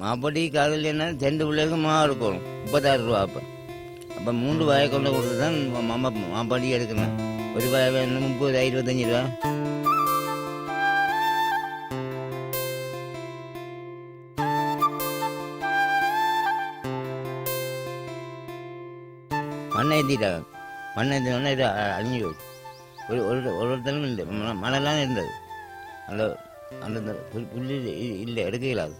மாப்படி காதல் என்ன ரெண்டு பிள்ளைகளுக்கு மா இருக்கணும் முப்பத்தாறு ரூபா அப்போ. அப்போ மூன்று வாயை கொண்டு கொடுத்து தான் மாமா மாப்பாடி எடுக்கணும். ஒரு வாய் வேணும் முப்பது இருபத்தஞ்சி ரூபா. மண்ணை ஏற்றிட்டாங்க மண்ணை ஏற்றினோடனே இது அழிஞ்சு போச்சு. ஒரு ஒரு ஒரு இடத்துலையும் இல்லை. இருந்தது. அந்த அந்தந்த இந்த இல்லை எடுக்க இயலாது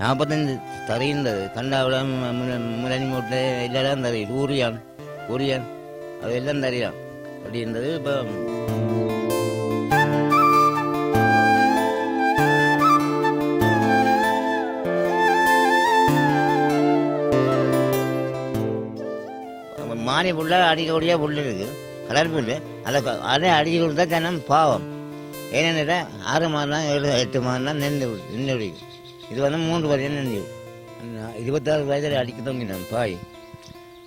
நாற்பத்தஞ்சு தரையிருந்தது கண்டாவிடம் முரணி மூட்டை எல்லாம் தரையில் ஊரியான் ஊரியான். அது எல்லாம் தறியான் அப்படி இருந்தது. இப்போ ஆணி புள்ள அடிக்கக்கூடிய புல் இருக்குது. கலர் புல் அதை அதே அதை அடிச்சு கொடுத்தா ஜனம் பாவம். ஏனென்றா ஆறு மாதம் ஏழு எட்டு மாதம் நெல் நெல் இது வந்து மூன்று வரையும் நெஞ்சு இருபத்தாறு வயதில் அடிக்க தொங்கினேன் பாய்.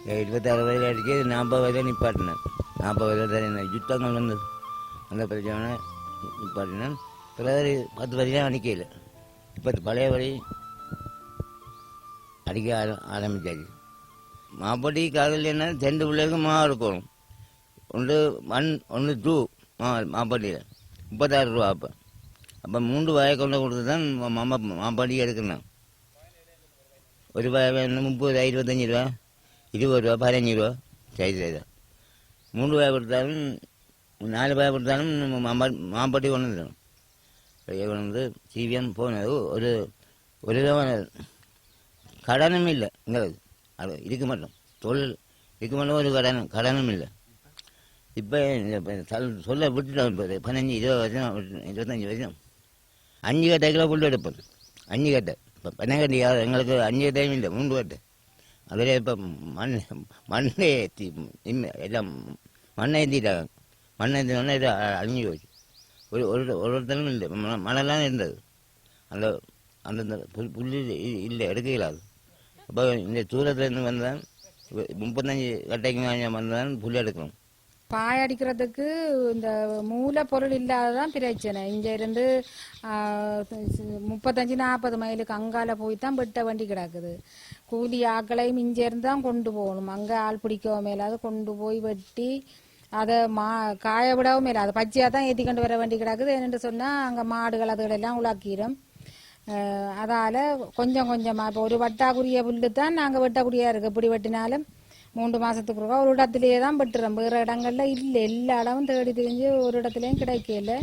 இருபத்தாறு வயதில் அடிக்க நாற்பது வயதில் நிப்பாட்டினேன். நாற்பது வயதில் தான் யுத்தங்கள் வந்தது. அந்த பிரச்சனை நிப்பாட்டினேன். பிறகு பத்து வரையும் அடிக்கல. இப்போ பழைய வழி அடிக்க ஆர- ஆரம்பிச்சாச்சு. மாப்படி காதல் என்ன? ரெண்டு பிள்ளைகளுக்கு மா இருக்கணும். ஒன்று ஒன் ஒன்று டூ மா மாப்படியில் முப்பத்தாறு ரூபா அப்போ. அப்போ மூன்று வாயை கொண்டு கொடுத்து தான் மாமா மாப்பாடி எடுக்கணும். ஒரு வாய் வேணும் முப்பது இருபத்தஞ்சி ரூபா. இருபது ரூபா பதினஞ்சு ரூபா. சரி சரி தான் மூன்று வாய் கொடுத்தாலும் நாலு வாய் கொடுத்தாலும் மாம்பா மாப்பாட்டி கொண்டு வந்துடணும் கொண்டு வந்து சிவிஎம் போனது. ஒரு ஒரு கடனும் இல்லை எங்களுக்கு. அது இருக்க மாட்டோம். தொழில் இருக்க மாட்டோம் ஒரு கடன் கடனும் இல்லை. இப்போ சொல்ல விட்டுட்டோம் இப்போ பதினஞ்சு இருபது வருஷம் இருபத்தஞ்சி வருஷம். அஞ்சு கட்டை கிலோ புல் எடுப்போம். அஞ்சு கட்டை. இப்போ பன்னெண்டு எங்களுக்கு அஞ்சு கட்டையும் இல்லை மூன்று கட்டை. அதில் இப்போ மண் மண்ணை ஏற்றி எல்லாம் மண்ணை ஏற்றிட்டாங்க மண்ணை ஏற்றினோடனே இது அழிஞ்சு போச்சு. ஒரு ஒரு ஒரு இல்லை ம- மணலாம் இருந்தது. அந்த அந்த புல் இல்லை எடுக்க இயலாது அப்போ இந்த தூரத்துலேருந்து வந்தேன். முப்பத்தஞ்சு கட்டைக்கு மேலே வந்தேன். புல் எடுக்கணும். பாய் அடிக்கிறதுக்கு இந்த மூலப்பொருள் இல்லாததான் பிரச்சனை. இங்கே இருந்து முப்பத்தஞ்சு நாற்பது மைலுக்கு அங்கால போய் தான் வெட்ட வண்டி கிடக்குது. கூலி ஆக்களையும் இங்க இருந்து தான் கொண்டு போகணும். அங்க ஆள் பிடிக்கவும் மேலாது கொண்டு போய் வெட்டி அதை மா காய விடவும் மேல அதை பச்சையா தான் ஏற்றி கொண்டு வர வேண்டி கிடக்குது. என்னென்று சொன்னா அங்க மாடுகள் அதுகளெல்லாம் உலாக்கிடும் அதால கொஞ்சம் கொஞ்சமாக இப்போ ஒரு வட்டாக்குரிய புல்லு தான் நாங்கள் வெட்டக்கூடியா இருக்கு. இப்படி வெட்டினாலும் மூன்று மாசத்துக்கு ஒரு இடத்துலையே தான் வெட்டுறோம். வேறு இடங்கள்ல இல்லை. எல்லா இடமும் தேடி தெரிஞ்சு ஒரு இடத்துலையும் கிடைக்கல.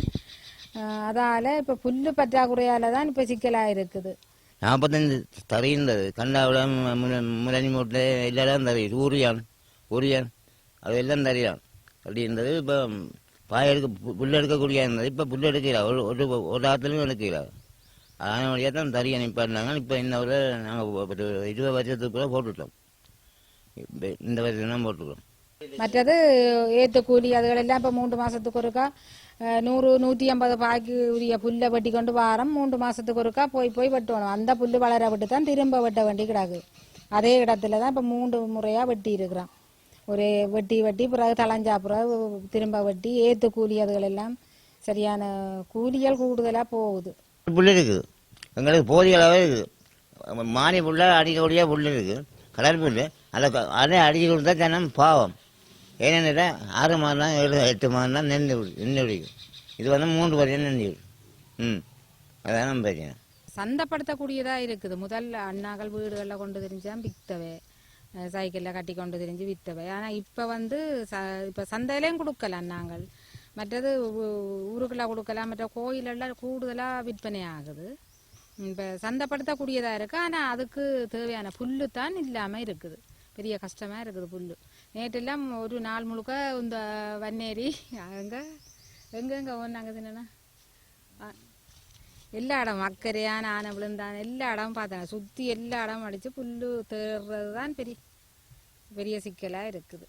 அஹ் அதால இப்ப புல்லு பற்றாக்குறையால தான் இப்போ சிக்கலாக இருக்குது. நாற்பத்தஞ்சு தறி இருந்தது கண்டாவிடம் முரணி மூட்டை இடம் தறி ஊரியான் ஊரியான் அது எல்லாம் தறியான் அப்படி இருந்தது இப்போ பாய் எடுக்க புல் எடுக்கக்கூடிய இருந்தது இப்போ புல் எடுக்கிறார். ஒரு ஒரு ஒரு ஆற்றுலையும் எடுக்கிறார். அதனால வழியாக தான் தறி அனுப்பினாங்க இப்போ இந்த ஒரு நாங்கள் ஒரு இருபது வருஷத்துக்குள்ள போட்டுட்டோம். இந்த வருஷம் தான் போட்டுருக்கோம். மற்றது ஏற்ற கூலி அதுகளெல்லாம் இப்ப மூன்று மாசத்துக்கு ஒருக்கா நூறு நூற்றி ஐம்பது பாக்கி உரிய புல்லை வெட்டி கொண்டு வாரம் மூன்று மாசத்துக்கு ஒருக்கா போய் போய் வெட்டுவோம் அந்த புல்லு வளர விட்டு தான் திரும்ப வெட்ட வேண்டி கிடக்கு. அதே இடத்துல தான் இப்ப மூன்று முறையா வெட்டி இருக்கிறான். ஒரு வெட்டி வெட்டி பிறகு தளஞ்சா பிறகு திரும்ப வெட்டி ஏற்று கூலி அதுகளெல்லாம் சரியான கூலிகள் கூடுதலா போகுது. புல் இருக்குது. எங்களுக்கு போதிய அளவு இருக்குது. மானி புல்ல அடிக்கக்கூடிய புல் இருக்குது. கலர் புல் அதை அதே அதை அடிச்சு கொடுத்தா தினம் பாவம். ஏன்னா ஆறு மாதம் தான் ஏழு எட்டு மாதம் தான் நெல் நெல் விடிக்கும் இது வந்து மூன்று வரையும் நெல் ம். அதான் நம்ம பிரச்சனை. சந்தைப்படுத்தக்கூடியதா இருக்குது. முதல் அண்ணாக்கள் வீடுகளில் கொண்டு தெரிஞ்சால் வித்தவை. சைக்கிளில் சைக்கிள்ல கட்டி கொண்டு தெரிஞ்சு வித்தவை. ஆனா இப்ப வந்து ச- இப்ப சந்தையிலையும் கொடுக்கல அண்ணாங்கள் மற்றது ஊ- ஊருக்குள்ள கொடுக்கலாம் மற்ற கோயிலெல்லாம் கூடுதலாக விற்பனை ஆகுது. இப்போ சந்தைப்படுத்தக்கூடியதாக இருக்குது ஆனால் அதுக்கு தேவையான புல்லு தான் இல்லாமல் இருக்குது. பெரிய கஷ்டமாக இருக்குது புல்லு. நேற்றெல்லாம் ஒரு நாள் முழுக்க இந்த வன்னேரி அங்கே எங்கெங்கே ஒன்றாங்க ஒன்னாங்க எல்லா இடம் அக்கறையான ஆனை விழுந்தான். எல்லா இடமும் பார்த்தாங்க சுற்றி எல்லா இடமும் அடித்து புல்லு தேடுறது தான் பெரிய பெரிய சிக்கலாக இருக்குது.